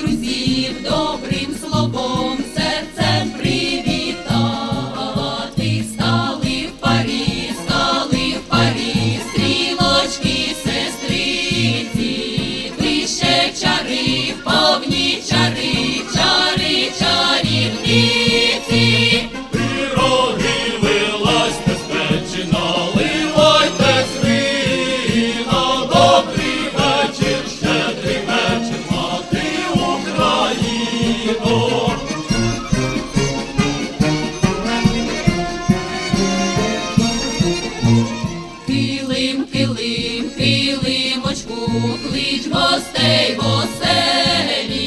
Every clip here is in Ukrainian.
друзів добрим словом, Його. Килим, килим, клич гостей воселі,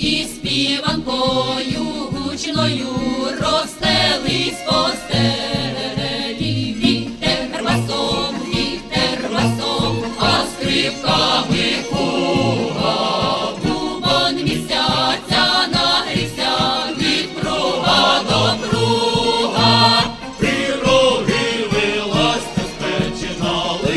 і співанкою гучною розстелись.